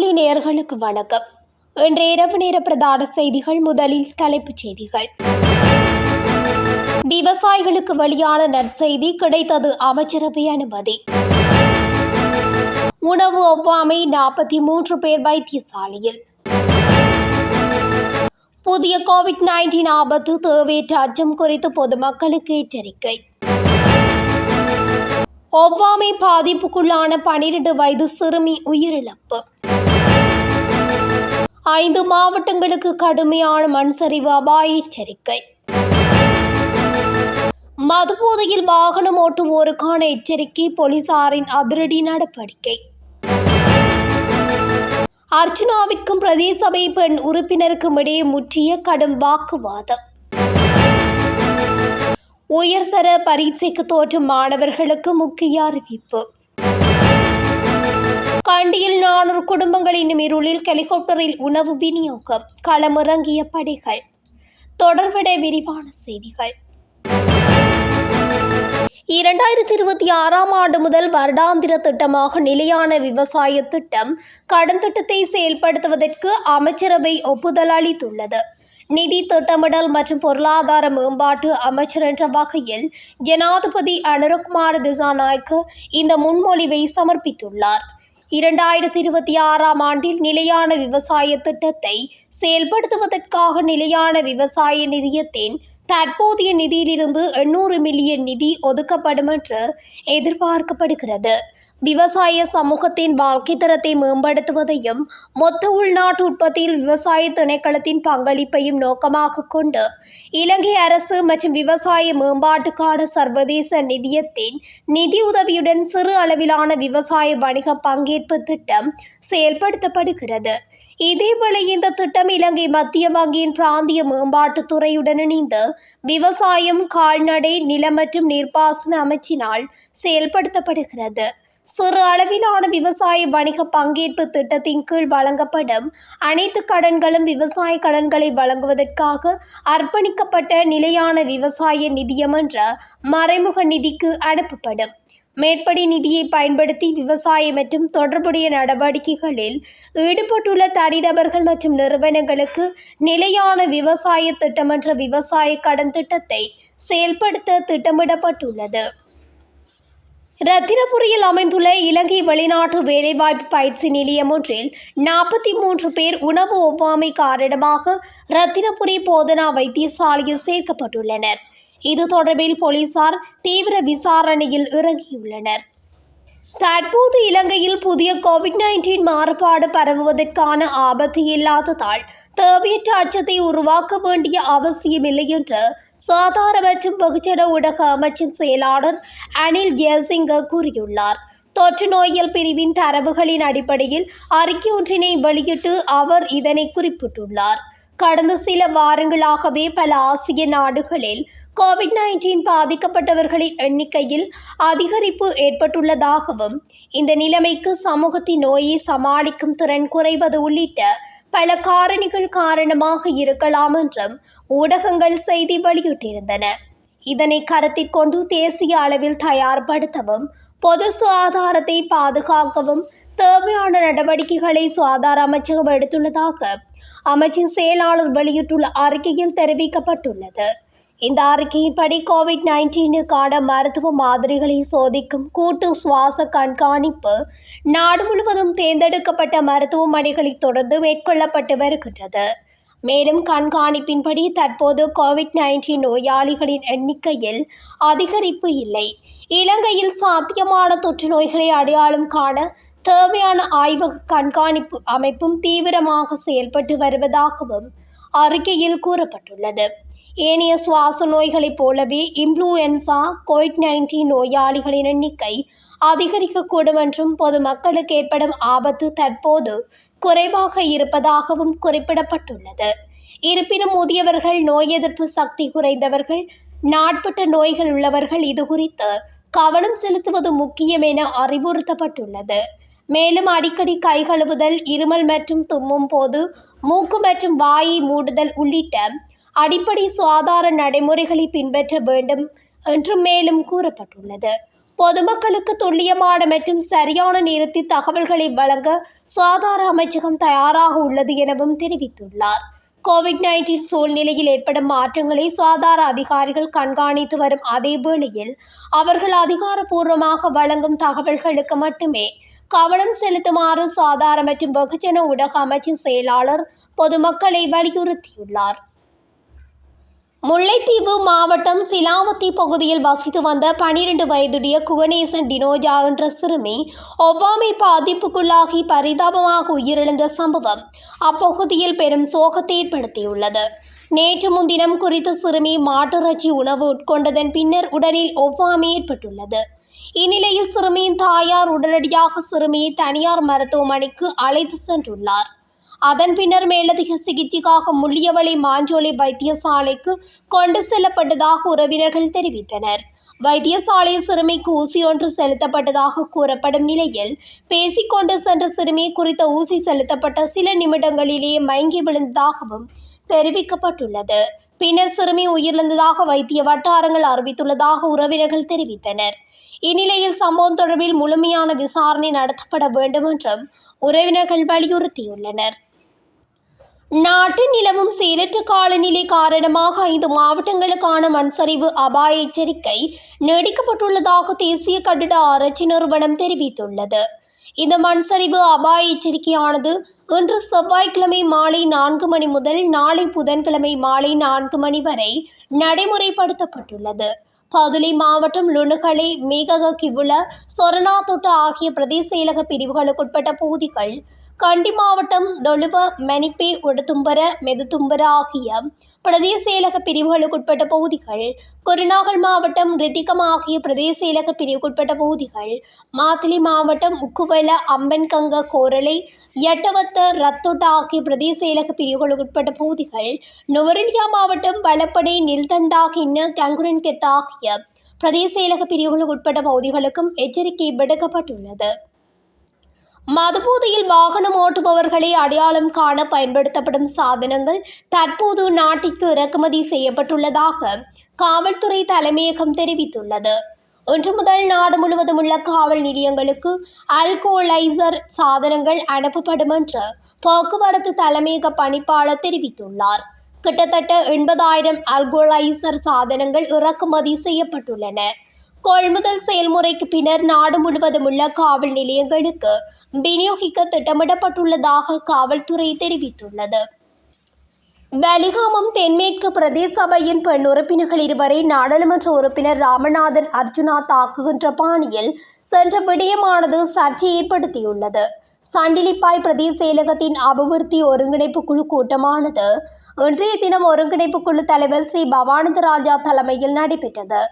முரசொலி நேயர்களுக்கு வணக்கம். இன்றைய இரவு நேர பிரதான செய்திகள் முதலில் தலைப்புச் செய்திகள். விவசாயிகளுக்கு வெளியான நற்செய்தி கிடைத்தது அமைச்சரவை அனுமதி. உணவு ஒவ்வாமை நாற்பத்தி மூன்று பேர் வைத்தியசாலையில். புதிய கோவிட் நைன்டீன் ஆபத்து தேவையற்ற அச்சம் குறித்து பொதுமக்களுக்கு எச்சரிக்கை. ஒவ்வாமை பாதிப்புக்குள்ளான பனிரெண்டு வயது சிறுமி உயிரிழப்பு. ஐந்து மாவட்டங்களுக்கு கடுமையான மண் சரிவு அபாய எச்சரிக்கை. மதுபோதையில் வாகனம் ஓட்டுவோருக்கான எச்சரிக்கை போலீசாரின் அதிரடி நடவடிக்கை. அர்ச்சனாவிற்கும் பிரதேசபை பெண் உறுப்பினருக்கும் இடையே முற்றிய கடும் வாக்குவாதம். உயர்தர பரீட்சைக்கு தோற்றும் மாணவர்களுக்கு முக்கிய அறிவிப்பு. கண்டியில் நானூறு குடும்பங்களின் இருளில் ஹெலிகாப்டரில் உணவு விநியோகம் களமிறங்கிய படைகள். தொடர்பட விரிவான செய்திகள். இரண்டாயிரத்தி இருபத்தி ஆறாம் ஆண்டு முதல் வருடாந்திர திட்டமாக நிலையான விவசாய திட்டம் கடன் திட்டத்தை செயல்படுத்துவதற்கு அமைச்சரவை ஒப்புதல் அளித்துள்ளது. நிதி திட்டமிடல் மற்றும் பொருளாதார மேம்பாட்டு அமைச்சர் என்ற வகையில் ஜனாதிபதி அனுரகுமார் திசாநாயக்கு இந்த முன்மொழிவை சமர்ப்பித்துள்ளார். இரண்டாயிரத்தி இருபத்தி ஆறாம் ஆண்டில் நிலையான விவசாய திட்டத்தை செயல்படுத்துவதற்காக நிலையான விவசாய நிதியத்தின் தற்போதைய நிதியிலிருந்து எண்ணூறு மில்லியன் நிதி ஒதுக்கப்படும் என்று எதிர்பார்க்கப்படுகிறது. விவசாய சமூகத்தின் வாழ்க்கை தரத்தை மேம்படுத்துவதையும் மொத்த உள்நாட்டு உற்பத்தியில் விவசாய திணைக்களத்தின் பங்களிப்பையும் நோக்கமாக கொண்டு இலங்கை அரசு மற்றும் விவசாய மேம்பாட்டுக்கான சர்வதேச நிதியத்தின் நிதியுதவியுடன் சிறு அளவிலான விவசாய வணிக பங்கேற்பு திட்டம் செயல்படுத்தப்படுகிறது. இதேவேளை இந்த திட்டம் இலங்கை மத்திய வங்கியின் பிராந்திய மேம்பாட்டுத்துறையுடன் இணைந்து விவசாயம் கால்நடை நில மற்றும் நீர்ப்பாசன அமைச்சினால் செயல்படுத்தப்படுகிறது. சிறு அளவிலான விவசாய வணிக பங்கேற்பு திட்டத்தின் கீழ் வழங்கப்படும் அனைத்து கடன்களும் விவசாய கடன்களை வழங்குவதற்காக அர்ப்பணிக்கப்பட்ட நிலையான விவசாய நிதியம் என்ற மறைமுக நிதிக்கு அனுப்பப்படும். மேற்படி நிதியை பயன்படுத்தி விவசாயம் மற்றும் தொடர்புடைய நடவடிக்கைகளில் ஈடுபட்டுள்ள தனிநபர்கள் மற்றும் நிறுவனங்களுக்கு நிலையான விவசாய திட்டமன்ற விவசாய கடன் திட்டத்தை செயல்படுத்த திட்டமிடப்பட்டுள்ளது. ரத்தினபுரியில் அமைந்துள்ள இலங்கை வெளிநாட்டு வேலைவாய்ப்பு பயிற்சி நிலையம் ஒன்றில் நாற்பத்தி மூன்று பேர் உணவு ஒவ்வாமை காரணமாக ரத்தினபுரி போதனா வைத்தியசாலையில் சேர்க்கப்பட்டுள்ளனர். இது தொடர்பில் போலீசார் தீவிர விசாரணையில் இறங்கியுள்ளனர். தற்போது இலங்கையில் புதிய கோவிட் நைன்டீன் மாறுபாடு பரவுவதற்கான ஆபத்து இல்லாததால் தேவையற்ற அச்சத்தை உருவாக்க வேண்டிய அவசியமில்லை என்று சுகாதார மற்றும் வெகுஜன ஊடக அமைச்சின் செயலாளர் அனில் ஜெயசிங்க கூறியுள்ளார். தொற்று நோயியல் பிரிவின் தரவுகளின் அடிப்படையில் அறிக்கை ஒன்றினை வெளியிட்டு அவர் இதனை குறிப்பிட்டுள்ளார். கடந்த சில வாரங்களாகவே பல ஆசிய நாடுகளில் கோவிட் நைன்டீன் பாதிக்கப்பட்டவர்களின் எண்ணிக்கையில் அதிகரிப்பு ஏற்பட்டுள்ளதாகவும் இந்த நிலைமைக்கு சமூகத்தின் நோயை சமாளிக்கும் திறன் குறைவது உள்ளிட்ட பல காரணிகள் காரணமாக இருக்கலாம் என்றும் ஊடகங்கள் செய்தி வெளியிட்டிருந்தன. இதனை கருத்தில் கொண்டு தேசிய அளவில் தயார்படுத்தவும் பொது சுகாதாரத்தை பாதுகாக்கவும் தேவையான நடவடிக்கைகளை சுகாதார அமைச்சகம் எடுத்துள்ளதாக அமைச்சின் செயலாளர் வெளியிட்டுள்ள அறிக்கையில் தெரிவிக்கப்பட்டுள்ளது. இந்த அறிக்கையின்படி கோவிட் நைன்டீனுக்கான மருத்துவ மாதிரிகளை சோதிக்கும் கூட்டு சுவாச கண்காணிப்பு நாடு முழுவதும் தேர்ந்தெடுக்கப்பட்ட மருத்துவமனைகளில் தொடர்ந்து மேற்கொள்ளப்பட்டு வருகின்றது. மேலும் கண்காணிப்பின்படி தற்போது கோவிட் நைன்டீன் நோயாளிகளின் எண்ணிக்கையில் அதிகரிப்பு இல்லை. இலங்கையில் சாத்தியமான தொற்று நோய்களை அடையாளம் காண தேவையான ஆய்வக கண்காணிப்பு அமைப்பும் தீவிரமாக செயல்பட்டு வருவதாகவும் அறிக்கையில் கூறப்பட்டுள்ளது. ஏனைய சுவாச நோய்களைப் போலவே இன்ஃப்ளூயன்சா கோவிட் நைன்டீன் நோயாளிகளின் எண்ணிக்கை அதிகரிக்கக்கூடும் என்றும் பொதுமக்களுக்கு ஏற்படும் ஆபத்து தற்போது குறைவாக இருப்பதாகவும் குறிப்பிடப்பட்டுள்ளது. இருப்பினும் முதியவர்கள் நோய் எதிர்ப்பு சக்தி குறைந்தவர்கள் நாட்பட்ட நோய்கள் உள்ளவர்கள் இது குறித்து கவனம் செலுத்துவது முக்கியம் என அறிவுறுத்தப்பட்டுள்ளது. மேலும் அடிக்கடி கை கழுவுதல் இருமல் மற்றும் தும்மும் போது மூக்கு மற்றும் வாயை மூடுதல் உள்ளிட்ட அடிப்படை சுகாதார நடைமுறைகளை பின்பற்ற வேண்டும் என்று மேலும் கூறப்பட்டுள்ளது. பொதுமக்களுக்கு துல்லியமான மற்றும் சரியான நேரத்தில் தகவல்களை வழங்க சுகாதார அமைச்சகம் தயாராக உள்ளது எனவும் தெரிவித்துள்ளார். கோவிட் நைன்டீன் சூழ்நிலையில் ஏற்படும் மாற்றங்களை சுகாதார அதிகாரிகள் கண்காணித்து வரும் அதே வேளையில் அவர்கள் அதிகாரப்பூர்வமாக வழங்கும் தகவல்களுக்கு மட்டுமே கவனம் செலுத்துமாறு சுகாதார மற்றும் வெகுஜன ஊடக அமைச்சின் செயலாளர் பொதுமக்களை வலியுறுத்தியுள்ளார். முல்லைத்தீவு மாவட்டம் சிலாவத்தி பகுதியில் வசித்து வந்த பனிரெண்டு வயதுடைய குகணேசன் டினோஜா என்ற சிறுமி ஒவ்வாமை பாதிப்புக்குள்ளாகி பரிதாபமாக உயிரிழந்த சம்பவம் அப்பகுதியில் பெரும் சோகத்தை ஏற்படுத்தியுள்ளது. நேற்று முன்தினம் குறித்த சிறுமி மாட்டிறைச்சி உணவு உட்கொண்டதன் பின்னர் உடலில் ஒவ்வாமை ஏற்பட்டுள்ளது. இந்நிலையில் சிறுமியின் தாயார் உடனடியாக சிறுமியை தனியார் மருத்துவமனைக்கு அழைத்து சென்றுள்ளார். அதன் பின்னர் மேலதிக சிகிச்சைக்காக முள்ளியவளை மாஞ்சோலை வைத்தியசாலைக்கு கொண்டு செல்லப்பட்டதாக உறவினர்கள் தெரிவித்தனர். வைத்தியசாலை சிறுமிக்கு ஊசி ஒன்று செலுத்தப்பட்டதாக கூறப்படும் நிலையில் பேசிக்கொண்டு சென்ற சிறுமி குறித்த ஊசி செலுத்தப்பட்ட சில நிமிடங்களிலேயே மயங்கி விழுந்ததாகவும் தெரிவிக்கப்பட்டுள்ளது. பின்னர் சிறுமி உயிரிழந்ததாக வைத்திய வட்டாரங்கள் அறிவித்துள்ளதாக உறவினர்கள் தெரிவித்தனர். இந்நிலையில் சம்பவம் தொடர்பில் முழுமையான விசாரணை நடத்தப்பட வேண்டும் என்றும் உறவினர்கள் வலியுறுத்தியுள்ளனர். நாட்டில் நிலவும் சீரற்ற காலநிலை காரணமாக ஐந்து மாவட்டங்களுக்கான மண்சரிவு அபாய எச்சரிக்கை நீடிக்கப்பட்டுள்ளதாக தேசிய கட்டிட ஆராய்ச்சி நிறுவனம் தெரிவித்துள்ளது. இந்த மண்சரிவு அபாய எச்சரிக்கையானது இன்று செவ்வாய்க்கிழமை மாலை நான்கு மணி முதல் நாளை புதன்கிழமை மாலை நான்கு மணி வரை நடைமுறைப்படுத்தப்பட்டுள்ளது. பதுளை மாவட்டம் லுணுகலை மேகக கிவுல சொரணாத்தொட்டு ஆகிய பிரதேச செயலக பிரிவுகளுக்குட்பட்ட பகுதிகள் கண்டி மாவட்டம் தொழுவ மெனிப்பி உடுத்தும்பர மெதுத்தும்பர ஆகிய பிரதேச செயலக பிரிவுகளுக்குட்பட்ட பகுதிகள் கொருநாகல் மாவட்டம் ரித்திகம் ஆகிய பிரதேச செயலக பிரிவுக்குட்பட்ட பகுதிகள் மாத்திலி மாவட்டம் உக்குவல அம்பன்கங்க கோரளை எட்டவத்த ரத்தோட்ட ஆகிய பிரதேச செயலக பிரிவுகளுக்குட்பட்ட பகுதிகள் நுவரெலியா மாவட்டம் வலப்படை நில்தண்டா கிண்ண கங்குரன் கெத்த ஆகிய பிரதேச செயலக பிரிவுகளுக்கு உட்பட்ட பகுதிகளுக்கும் எச்சரிக்கை விடுக்கப்பட்டுள்ளது. மதுபோதையில் வாகனம் ஓட்டுபவர்களை அடையாளம் காண பயன்படுத்தப்படும் சாதனங்கள் தற்போது நாட்டிற்கு இறக்குமதி செய்யப்பட்டுள்ளதாக காவல்துறை தலைமையகம் தெரிவித்துள்ளது. இன்று முதல் நாடு முழுவதும் உள்ள காவல் நிலையங்களுக்கு அல்கோலைசர் சாதனங்கள் அனுப்பப்படும் என்று போக்குவரத்து தலைமையக பணிப்பாளர் தெரிவித்துள்ளார். கிட்டத்தட்ட எண்பதாயிரம் அல்கோலைசர் சாதனங்கள் இறக்குமதி செய்யப்பட்டுள்ளன. கொள்முதல் செயல்முறைக்கு பின்னர் நாடு முழுவதும் உள்ள காவல் நிலையங்களுக்கு விநியோகிக்க திட்டமிடப்பட்டுள்ளதாக காவல்துறை தெரிவித்துள்ளது. வலிகாமம் தென்மேற்கு பிரதேச சபையின் பெண் உறுப்பினர்கள் இருவரை நாடாளுமன்ற உறுப்பினர் ராமநாதன் அர்ஜுனா தாக்குகின்ற பாணியில் சென்ற விடயமானது சர்ச்சை ஏற்படுத்தியுள்ளது. சண்டிலிப்பாய் பிரதேச செயலகத்தின் அபிவிருத்தி ஒருங்கிணைப்பு குழு கூட்டமானது இன்றைய தினம் ஒருங்கிணைப்பு குழு தலைவர் ஸ்ரீ பவானந்த ராஜா தலைமையில் நடைபெற்றது.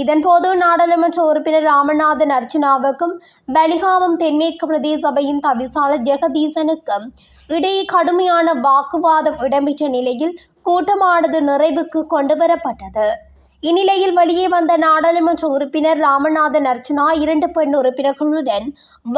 இதன்போது நாடாளுமன்ற உறுப்பினர் ராமநாதன் அர்ச்சனாவுக்கும் பலிகாமம் தென்மேற்கு பிரதேச சபையின் தவிசாளர் ஜெகதீசனுக்கும் இடையே கடுமையான வாக்குவாதம் இடம்பெற்ற நிலையில் கூட்டமானது நிறைவுக்கு கொண்டுவரப்பட்டது. இந்நிலையில் வெளியே வந்த நாடாளுமன்ற உறுப்பினர் ராமநாதன் அர்ச்சனா இரண்டு பெண் உறுப்பினர்களுடன்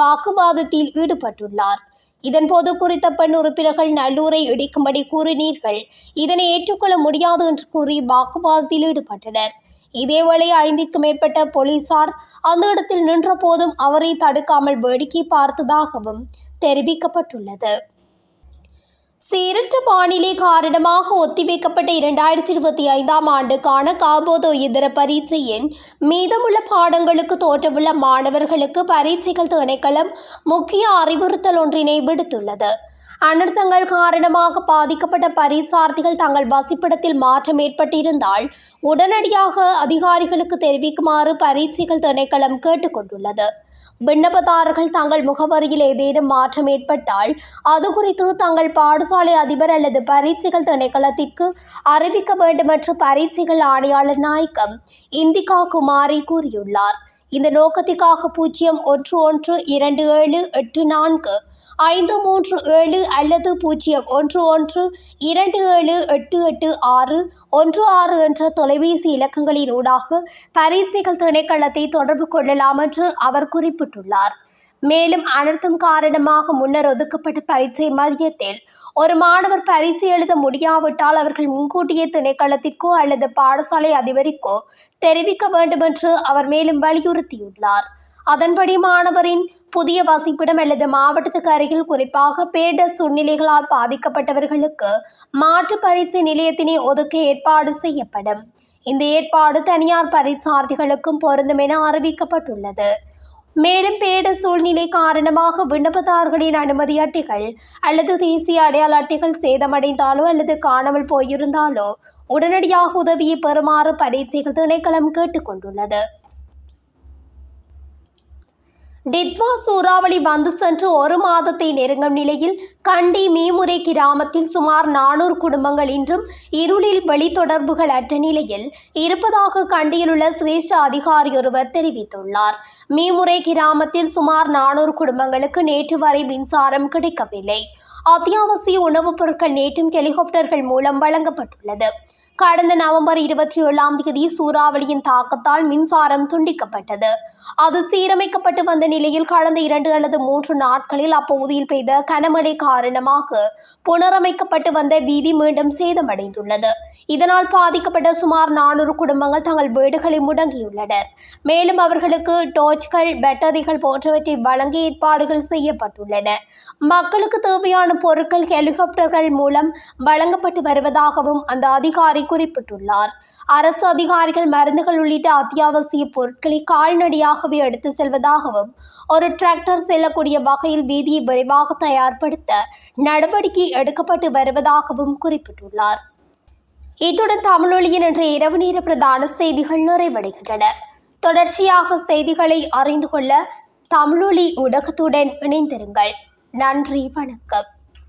வாக்குவாதத்தில் ஈடுபட்டுள்ளார். இதன்போது குறித்த பெண் உறுப்பினர்கள் நல்லூரை இடிக்கும்படி கூறினீர்கள். இதனை ஏற்றுக்கொள்ள முடியாது என்று கூறி வாக்குவாதத்தில் ஈடுபட்டனர். இதேவேளை ஐந்திற்கு மேற்பட்ட போலீசார் அந்த இடத்தில் நின்றபோதும் அவரை தடுக்காமல் வேடிக்கை பார்த்ததாகவும் தெரிவிக்கப்பட்டுள்ளது. சீரற்ற வானிலை காரணமாக ஒத்திவைக்கப்பட்ட இரண்டாயிரத்தி இருபத்தி ஐந்தாம் ஆண்டுக்கான காபோதோ இதர பரீட்சையின் மீதமுள்ள பாடங்களுக்கு தோற்றவுள்ள மாணவர்களுக்கு பரீட்சைகள் திணைக்களம் முக்கிய அறிவுறுத்தல் ஒன்றினை விடுத்துள்ளது. அனர்த்தங்கள் காரணமாக பாதிக்கப்பட்ட பரீட்சார்த்திகள் தங்கள் வசிப்பிடத்தில் மாற்றம் ஏற்பட்டிருந்தால் உடனடியாக அதிகாரிகளுக்கு தெரிவிக்குமாறு பரீட்சைகள் திணைக்களம் கேட்டுக்கொண்டுள்ளது. விண்ணப்பதாரர்கள் தங்கள் முகவரியில் ஏதேனும் மாற்றம் ஏற்பட்டால் அது குறித்து தங்கள் பாடசாலை அதிபர் அல்லது பரீட்சைகள் திணைக்களத்திற்கு அறிவிக்க வேண்டும் என்று பரீட்சைகள் ஆணையாளர் நாயக்கம் இந்திகா குமாரி கூறியுள்ளார். இந்த நோக்கத்திற்காக பூஜ்ஜியம் ஒன்று ஒன்று இரண்டு ஏழு எட்டு நான்கு ஐந்து மூன்று ஏழு அல்லது பூஜ்ஜியம் ஒன்று ஒன்று இரண்டு ஏழு எட்டு எட்டு ஆறு ஒன்று ஆறு என்ற தொலைபேசி இலக்கங்களின் ஊடாக பரீட்சைகள் திணைக்களத்தை தொடர்பு கொள்ளலாம் என்று அவர் குறிப்பிட்டுள்ளார். மேலும் அனர்த்தம் காரணமாக முன்னர் ஒதுக்கப்பட்ட பரீட்சை மையத்தில் ஒரு மாணவர் பரிசு எழுத முடியாவிட்டால் அவர்கள் முன்கூட்டியே திணைக்களத்திற்கோ அல்லது பாடசாலை அதிபருக்கோ தெரிவிக்க வேண்டுமென்று அவர் மேலும் வலியுறுத்தியுள்ளார். அதன்படி மாணவரின் புதிய வசிப்பிடம் அல்லது மாவட்டத்துக்கு அருகில் குறிப்பாக பேரிடர் சூழ்நிலைகளால் பாதிக்கப்பட்டவர்களுக்கு மாற்று பரீட்சை நிலையத்தினை ஒதுக்க ஏற்பாடு செய்யப்படும். இந்த ஏற்பாடு தனியார் பரீட்சார்த்திகளுக்கும் பொருந்தும் என அறிவிக்கப்பட்டுள்ளது. மேலும் பேட சூழ்நிலை காரணமாக விண்ணப்பதாரர்களின் அனுமதி அட்டைகள் அல்லது தேசிய அடையாள அட்டைகள் சேதமடைந்தாலோ அல்லது காணாமல் போயிருந்தாலோ உடனடியாக உதவியை பெறுமாறு பரீட்சைகள் திணைக்களம் கேட்டுக்கொண்டுள்ளது. டித்வா சூறாவளி வந்து சென்று ஒரு மாதத்தை நெருங்கும் நிலையில் கண்டி மீமுறை கிராமத்தில் சுமார் நானூறு குடும்பங்கள் இன்றும் இருளில் வெளித்தொடர்புகள் அற்ற நிலையில் இருப்பதாக கண்டியில் உள்ள சிரேஷ்ட அதிகாரி ஒருவர் தெரிவித்துள்ளார். மீமுறை கிராமத்தில் சுமார் நானூறு குடும்பங்களுக்கு நேற்று வரை மின்சாரம் கிடைக்கவில்லை. அத்தியாவசிய உணவுப் பொருட்கள் நேற்றும் ஹெலிகாப்டர்கள் மூலம் வழங்கப்பட்டுள்ளது. கடந்த நவம்பர் இருபத்தி ஏழாம் தேதி சூறாவளியின் தாக்கத்தால் மின்சாரம் துண்டிக்கப்பட்டது. அது சீரமைக்கப்பட்டு வந்த நிலையில் கடந்த இரண்டு அல்லது மூன்று நாட்களில் அப்பகுதியில் பெய்த கனமழை காரணமாக புனரமைக்கப்பட்டு வந்த வீதி மீண்டும் சேதமடைந்துள்ளது. இதனால் பாதிக்கப்பட்ட சுமார் நானூறு குடும்பங்கள் தங்கள் வீடுகளை முடங்கியுள்ளனர். மேலும் அவர்களுக்கு டோர்ச்கள் பேட்டரிகள் போன்றவற்றை வழங்க ஏற்பாடுகள் செய்யப்பட்டுள்ளன. மக்களுக்கு தேவையான பொருட்கள் ஹெலிகாப்டர்கள் மூலம் வழங்கப்பட்டு வருவதாகவும் அந்த அதிகாரி குறிப்பிட்டுள்ளார். அரசு அதிகாரிகள் மருந்துகள் உள்ளிட்ட அத்தியாவசிய பொருட்களை கால்நடையாகவே எடுத்து செல்வதாகவும் ஒரு டிராக்டர் செல்லக்கூடிய வகையில் வீதியை விரைவாக தயார்படுத்த நடவடிக்கை எடுக்கப்பட்டு வருவதாகவும் குறிப்பிட்டுள்ளார். இத்துடன் தமிழொலியின் என்ற இரவு நேர பிரதான செய்திகள் நிறைவடைகின்றன. தொடர்ச்சியாக செய்திகளை அறிந்து கொள்ள தமிழொலி ஊடகத்துடன் இணைந்திருங்கள். நன்றி வணக்கம்.